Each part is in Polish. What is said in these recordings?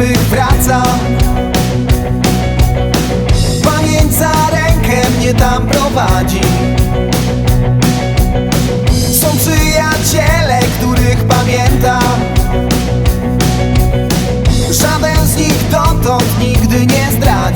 których wracam Pamięć za rękę mnie tam prowadzi. Są przyjaciele, których pamiętam. Żaden z nich dotąd nigdy nie zdradzi.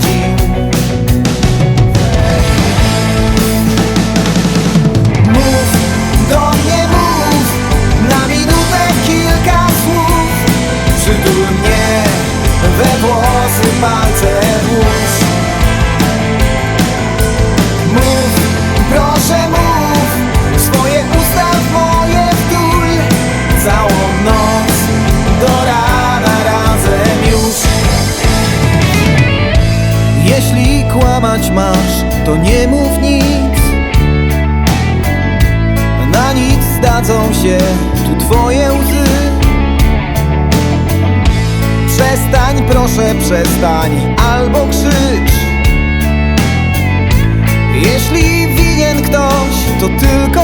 Kłamać masz, to nie mów nic. Na nic zdadzą się tu twoje łzy. Przestań, proszę, przestań, albo krzycz. Jeśli winien ktoś, to tylko ty